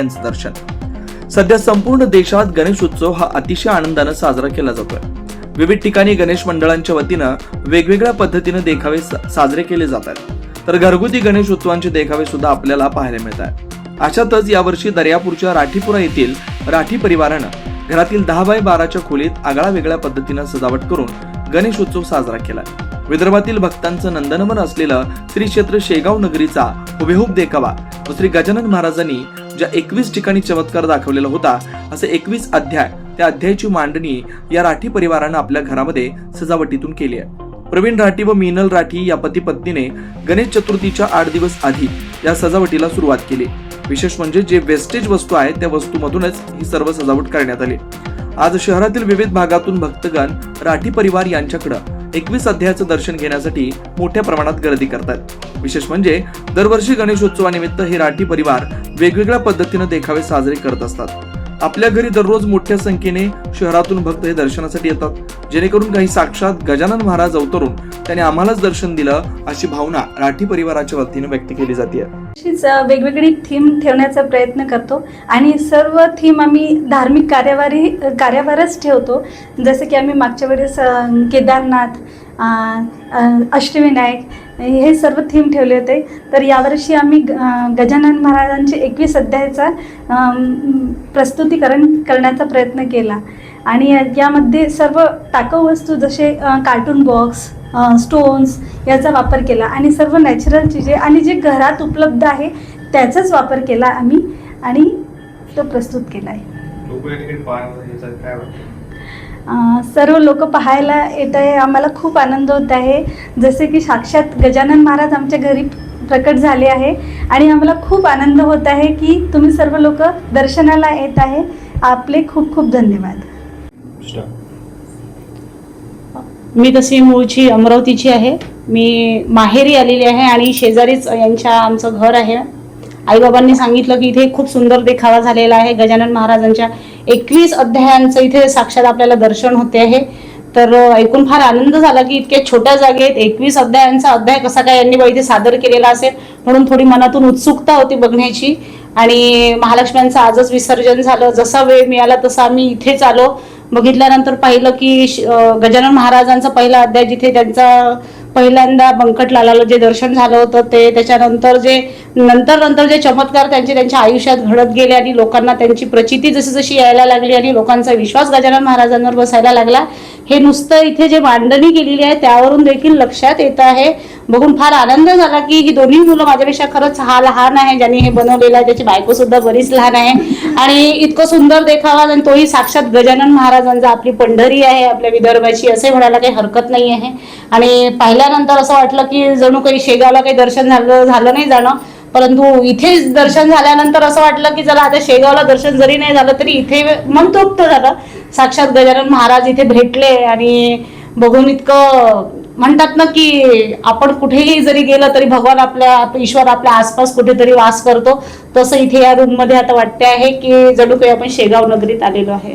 यांचं दर्शन. सध्या संपूर्ण देशात गणेश उत्सव हा अतिशय आनंदानं साजरा केला जातोय. विविध ठिकाणी गणेश मंडळांच्या वतीनं वेगवेगळ्या पद्धतीनं देखावे साजरे केले जात आहेत तर घरगुती गणेश उत्सवांचे देखावे सुद्धा आपल्याला पाहायला मिळत आहेत अशातच यावर्षी दर्यापूरच्या राठीपुरा येथील राठी परिवारानं घरातील दहा बाय बाराच्या खोलीत आगळा वेगळ्या पद्धतीनं सजावट करून गणेश उत्सव साजरा केला. विदर्भातील भक्तांचं नंदनवन असलेलं श्री क्षेत्र शेगाव नगरीचा हुबेहूब देखावा व श्री गजानन महाराजांनी ज्या एकवीस ठिकाणी चमत्कार दाखवलेला होता असे एकवीस अध्याय त्या अध्यायाची मांडणी या राठी परिवारानं आपल्या घरामध्ये सजावटीतून केली आहे. प्रवीण राठी व मीनल राठी या पती पत्नीने गणेश चतुर्थीच्या आठ दिवस आधी या सजावटीला सुरुवात केली. विशेष म्हणजे जे वेस्टेज वस्तू आहेत त्या वस्तूमधूनच ही सर्व सजावट करण्यात आली. आज शहरातील विविध भागातून भक्तगण राठी परिवार यांच्याकडं एकवीस अध्यायाचं दर्शन घेण्यासाठी मोठ्या प्रमाणात गर्दी करतात. विशेष म्हणजे दरवर्षी गणेशोत्सवानिमित्त हे राठी परिवार वेगवेगळ्या पद्धतीनं देखावे साजरे करत असतात. आपल्या घरी दररोज मोठ्या संख्येने शहरातून भक्त हे दर्शनासाठी येतात. जेणेकरून काही साक्षात गजानन महाराज अवतरून त्याने आम्हालाच दर्शन दिलं अशी भावना राठी परिवाराच्या वतीने व्यक्त केली जाते वेगवेगळी थीम ठेवण्याचा प्रयत्न करतो आणि सर्व थीम आम्ही धार्मिक कार्यवारी कार्यावरच ठेवतो. जसं की आम्ही मागच्या वेळेस केदारनाथ अष्टविनायक हे सर्व थीम ठेवले होते. तर यावर्षी आम्ही ग- गजानन महाराजांचे एकवीस अध्यायाचा प्रस्तुतीकरण करण्याचा प्रयत्न केला. आणि यामध्ये सर्व टाकाऊ वस्तू जसे कार्टून बॉक्स स्टोन्स याचा वापर केला. आणि सर्व नॅचरल चीजे आणि जे घरात उपलब्ध आहे त्याचाच वापर केला आम्ही आणि तो प्रस्तुत केला आहे सर्व लोक पाहायला येत आहे. आम्हाला खूप आनंद होत आहे. जसे की साक्षात गजानन महाराज आमच्या घरी प्रकट झाले आहे आणि आम्हाला खूप आनंद होत आहे की तुम्ही सर्व लोक दर्शनाला येत आहे. आपले खूप खूप धन्यवाद. मी तशी मूळची अमरावतीची आहे. मी माहेरी आलेली आहे आणि शेजारीच यांच्या आमचं घर आहे आईबाबांनी सांगितलं की इथे खूप सुंदर देखावा झालेला आहे. गजानन महाराजांच्या एकवीस अध्यायांचं इथे साक्षात आपल्याला दर्शन होते आहे. तर ऐकून फार आनंद झाला की इतक्या छोट्या जागेत एकवीस अध्यायांचा अध्याय कसा काय यांनी इथे सादर केलेला असेल म्हणून थोडी मनातून उत्सुकता होती बघण्याची. आणि महालक्ष्म्यांचं आजच विसर्जन झालं. जसा वेळ मिळाला तसा आम्ही इथेच आलो. बघितल्यानंतर पाहिलं की श- गजानन महाराजांचा पहिला अध्याय जिथे त्यांचा पहिल्यांदा बंकटलालाला जे दर्शन झालं होतं ते त्याच्यानंतर जे नंतर नंतर जे चमत्कार त्यांचे त्यांच्या आयुष्यात घडत गेले आणि लोकांना त्यांची प्रचिती जशी जशी यायला लागली आणि लोकांचा विश्वास गजानन महाराजांवर बसायला लागला हे नुसतं इथे जे मांडणी केलेली आहे त्यावरून देखील लक्षात येत आहे. बघून फार आनंद झाला की ही दोन्ही मुलं माझ्यापेक्षा खरंच हा लहान आहे. ज्यांनी हे बनवलेलं आहे त्याची बायको सुद्धा बरीच लहान आहे. आणि इतकं सुंदर देखावा आणि तोही साक्षात गजानन महाराजांचा. आपली पंढरी आहे आपल्या विदर्भाची असे म्हणायला काही हरकत नाही आहे आणि पाहिल्यानंतर असं वाटलं की जणू काही शेगावला काही दर्शन झालं झालं नाही जाणं. परंतु इथे दर्शन झाल्यानंतर असं वाटलं की चला आता शेगावला दर्शन जरी नाही झालं तरी इथे मन तृप्त झालं. साक्षात गजानन महाराज इथे भेटले आणि बघून इतकं म्हणतात ना की आपण कुठेही जरी गेलं तरी भगवान आपल्या ईश्वर आपल्या आसपास कुठेतरी वास करतो. तसं इथे या रूममध्ये आता वाटते आहे की जणू काही आपण शेगाव नगरीत आलेलो आहे.